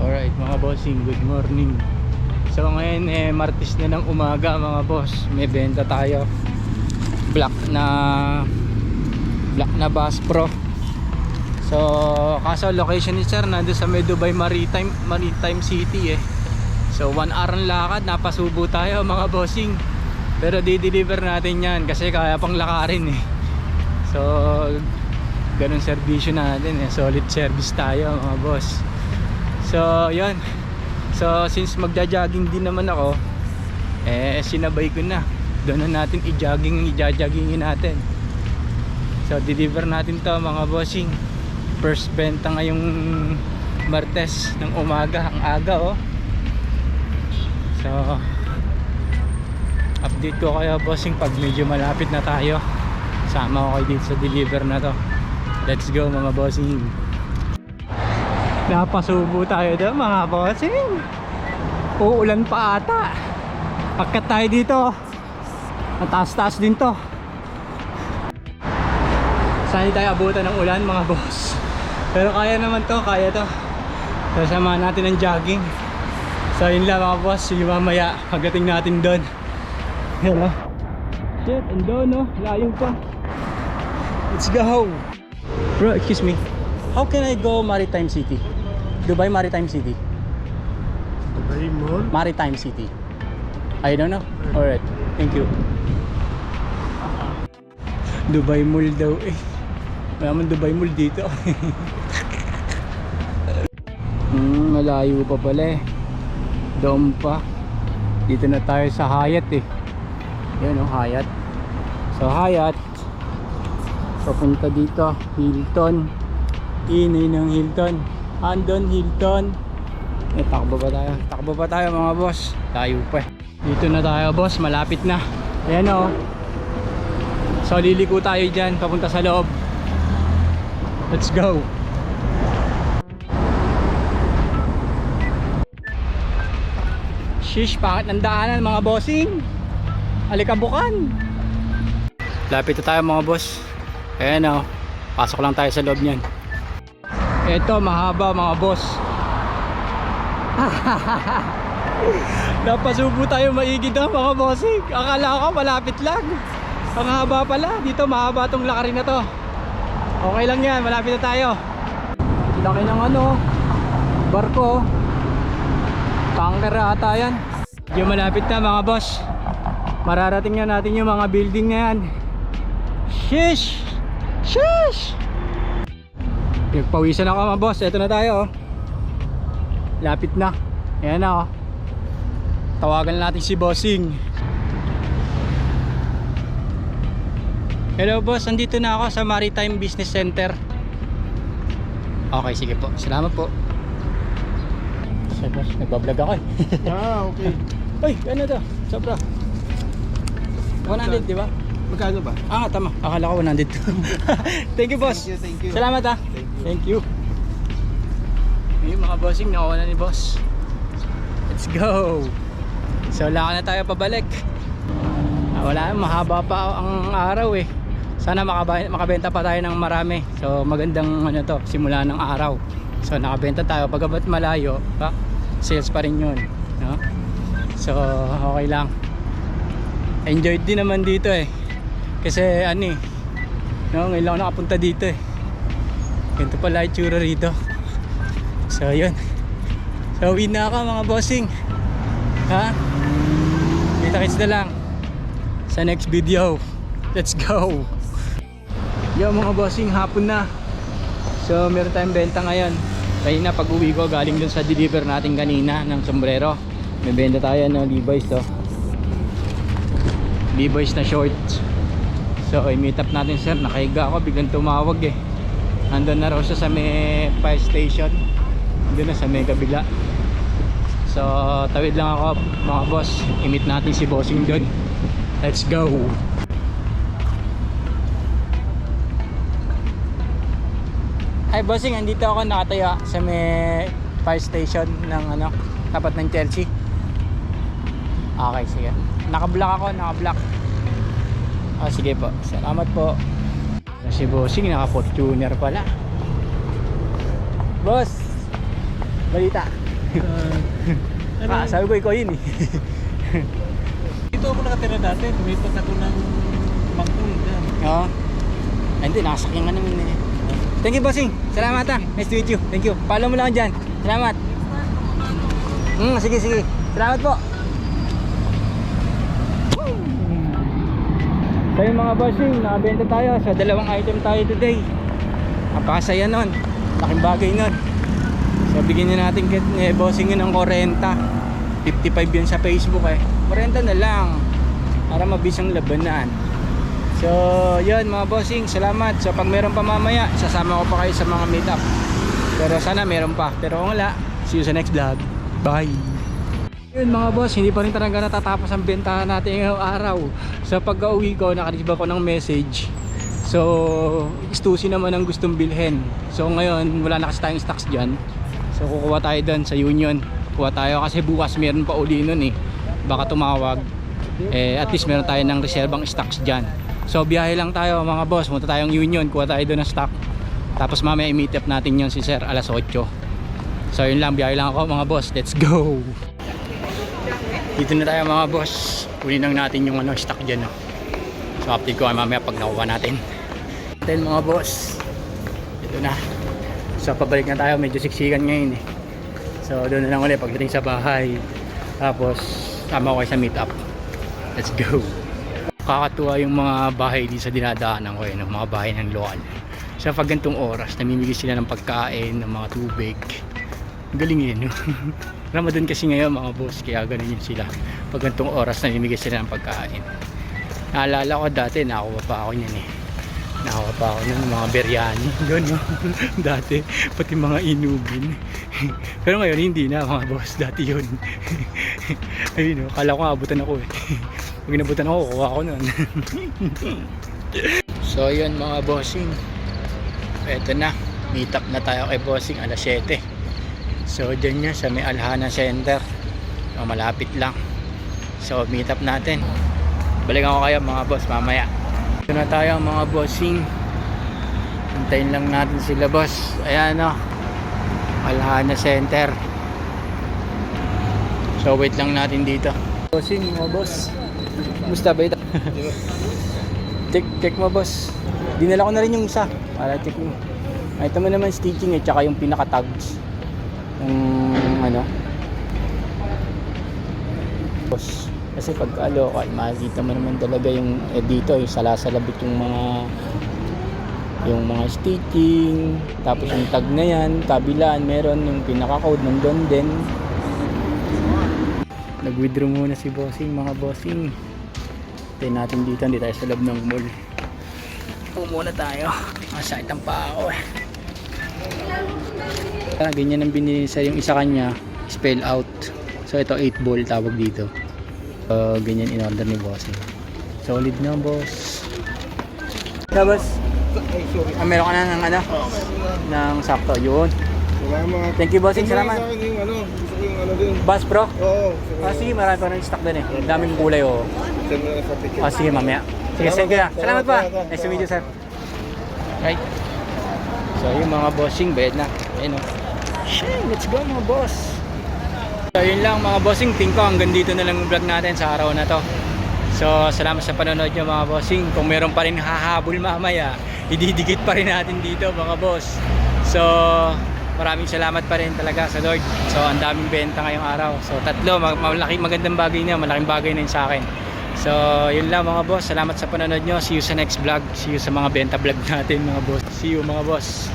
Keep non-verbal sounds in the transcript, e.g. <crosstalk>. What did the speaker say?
Alright mga bossing, good morning. So ngayon eh Martes na ng umaga mga boss. May benta tayo. Black na Black na Bass Pro. So kaso location ni sir nandun sa may Dubai Maritime Maritime City eh. So one hour ang lakad, napasubo tayo <laughs> mga bossing. Pero di-deliver natin yan kasi kaya pang lakarin eh. So ganun servisyo natin eh. Solid service tayo mga boss. So, yun. So, since magja-jogging din naman ako, eh, sinabay ko na. Doon na natin i-jogging, i-joggingin natin. So, deliver natin to mga bossing. First benta ngayong Martes ng umaga, ang aga oh. So, update ko kayo bossing pag medyo malapit na tayo. Sama ko kayo dito sa deliver na to. Let's go mga bossing. Napasubo tayo doon mga bossing. Uulan pa ata. Pagkat tayo dito. Mataas-taas din to. Hindi tayo abutan ng ulan mga boss. Pero kaya naman to, kaya to. So samahan natin ng jogging. So yun lang mga boss, yung mamaya pagdating natin doon. Hello. Shit, ando no, layo pa. Let's go. Bro, excuse me. How can I go Maritime City? Dubai Maritime City. Dubai Mall. Maritime City. I don't know. Alright, thank you. Dubai Mall daw eh. Wala man Dubai Mall dito. <laughs> hmm, malayo pa pala eh. Doon pa. Dito na tayo sa Hyatt eh. Yan oh, Hyatt. So Hyatt. Papunta dito, Hilton. Inay ng Hilton. Andon, Hilton. Eh, takbo pa tayo. Takbo pa tayo mga boss. Tayo pa eh. Dito na tayo boss, malapit na. Ayan o. So liliko tayo dyan, papunta sa loob. Let's go. Shish, pangit ng daanan mga bossing. Alikabukan. Lapit na tayo mga boss. Ayan o. Pasok lang tayo sa loob niyan. Ito mahaba mga boss. <laughs> Napasubo tayo maigid na mga bossing. Akala ko malapit lang. Ang haba pala. Dito mahaba tong lakarin na to. Okay lang yan. Malapit na tayo. Laki ng ano. Barko. Tanker ata yan. Medyo malapit na mga boss. Mararating na natin yung mga building na yan. Shish! Shish! Nagpawisan ako mga boss. Ito na tayo. oh. Lapit na. Ayan na oh. Tawagan natin si Bossing. Hello boss, andito na ako sa Maritime Business Center. Okay, sige po. Salamat po. Sige boss, nagbablog ako eh. Ah, okay. <laughs> Uy, ano to? Sobra. 100, di ba? Magkano ba? Ah, tama. Akala ko 100. <laughs> thank you, boss. Thank you, thank you. Salamat ah. Thank you. Thank you. Ayun mga bossing, nakuha na ni boss. Let's go. So, wala na tayo pabalik. Ah, wala, mahaba pa ang araw eh. Sana makabenta pa tayo ng marami. So, magandang ano to, simula ng araw. So, nakabenta tayo. Pagabat malayo, pa, sales pa rin yun. No? So, okay lang. Enjoyed din naman dito eh. Kasi ano eh, no, ngayon lang nakapunta dito eh. Ganito pala yung tsura rito. So, yun. So, uwi na ako mga bossing. Ha? Kita-kits na lang sa next video. Let's go! Yo mga bossing, hapon na. So, meron tayong benta ngayon. Kanina pag uwi ko, galing dun sa deliver natin kanina ng sombrero. May benta tayo ng Levi's to. Levi's na shorts. So, i-meet up natin sir. Nakahiga ako, biglang tumawag eh. Andun na raw siya sa may fire station. Andun na sa may kabila. So, tawid lang ako mga boss. I-meet natin si bossing doon. Let's go! Hi bossing, andito ako nakatayo sa may fire station ng ano, tapat ng Chelsea. Okay, sige. Naka-block ako, naka-block. Ah, sige po. Salamat po. Si bossing naka-fortuner pala. Boss, balita. Ah, sabi ko ikaw yun eh. Dito ako nakatira dati. Tumipat ako ng Mangkul. Yan. Oo. Ay, hindi, nakasakyan ka naman eh. Thank you, bossing. Salamat ah. Nice to meet you. Thank you. Follow mo lang dyan. Salamat. Hmm, sige, sige. Salamat po. So yung mga bossing, nakabenta tayo sa dalawang item tayo today. Napakasaya nun. Laking bagay nun. So bigyan nyo natin kit eh, bossing yun ng 40. 55 yun sa Facebook eh. 40 na lang. Para mabisang labanan. So, yun mga bossing, salamat. So, pag meron pa mamaya, sasama ko pa kayo sa mga meetup. Pero sana meron pa. Pero kung wala, see you sa next vlog. Bye! Yun mga boss, hindi pa rin talaga natatapos ang bentahan natin ngayong araw. Sa pagka-uwi ko, nakareceive ako ng message. So, istusi naman ang gustong bilhin. So, ngayon, wala na kasi tayong stocks dyan. So, kukuha tayo doon sa Union. Kuha tayo kasi bukas meron pa uli nun eh. Baka tumawag. Eh, at least meron tayo ng reserbang stocks dyan. So, biyahe lang tayo mga boss. Punta tayong Union. Kuha tayo doon ng stock. Tapos mamaya i-meet up natin yon si Sir alas 8. So, yun lang. Biyahe lang ako mga boss. Let's go! Dito na tayo mga boss. Kunin lang natin yung ano, stock dyan. No? So, update ko mamaya pag nakuha natin. Then mga boss. Ito na. So, pabalik na tayo. Medyo siksikan ngayon eh. So, doon na lang ulit pagdating sa bahay. Tapos, sama ko sa meet up. Let's go. Kakatuwa yung mga bahay dito sa dinadaanan ko eh, ng mga bahay ng lokal. Sa pag gantong oras, namimigay sila ng pagkain, ng mga tubig. Galing yun. <laughs> Ramadan kasi ngayon mga boss, kaya ganun yun sila. Pag gantong oras, namimigay sila ng pagkain. Naalala ko dati, nakakuha pa ako niyan eh. Nakakuha pa ako ng mga biryani. <laughs> Doon no? <laughs> dati, pati mga inubin. <laughs> Pero ngayon, hindi na mga boss. Dati yun. Ayun no, kala ko abutan ako eh. Pag inabutan ako, kuha ako nun. so yun mga bossing. Eto na. Meet up na tayo kay bossing alas 7. So dyan niya sa may Alhana Center. So, malapit lang. So meet up natin. Balikan ko kayo mga boss mamaya. Ito na tayo mga bossing. Hintayin lang natin sila boss. Ayan o. Alhana Center. So wait lang natin dito. Bossing mga boss. Musta ba ito? <laughs> check, check mo boss. Dinala ko na rin yung isa. Para check mo. Ah, Ito mo naman stitching eh, tsaka yung pinaka-tags. Yung ano. Boss. Kasi pagka local, makikita mo naman talaga yung eh, dito, yung salasalabit yung mga yung mga stitching, tapos yung tag na yan, kabilaan, meron yung pinaka-code ng doon din. Nag-withdraw muna si bossing, mga bossing. Tayo natin dito, hindi tayo sa loob ng mall. Upo muna tayo. Masakit ang ko eh. Ah, ganyan ang binili sa yung isa kanya, spell out. So ito 8 ball tawag dito. So ganyan in order ni bossing. Solid na boss. Boss. Sorry. Ah, meron ka na ng ano? Ng sakto. Yun. Salamat. Thank you, bossing. Salamat. yung ano, gusto ko yung ano din. Bass Pro. Oo. Ah, sige, marami pa rin stock doon eh. Daming kulay oh. Ah, sige, mamaya. Sige, send ko na. Salamat pa. Nice to meet you, sir. Right. So, yung mga bossing, bayad na. Ayun o. Shit, let's go mga boss. So, yun lang mga bossing. Think ko hanggang dito na lang yung vlog natin sa araw na to. So, salamat sa panonood nyo mga bossing. Kung meron pa rin hahabol mamaya, ididikit pa rin natin dito mga boss. So, maraming salamat pa rin talaga sa Lord. So, ang daming benta ngayong araw. So, tatlo, mag malaking magandang bagay na, malaking bagay na yun sa akin. So, yun lang mga boss. Salamat sa panonood nyo. See you sa next vlog. See you sa mga benta vlog natin mga boss. See you mga boss.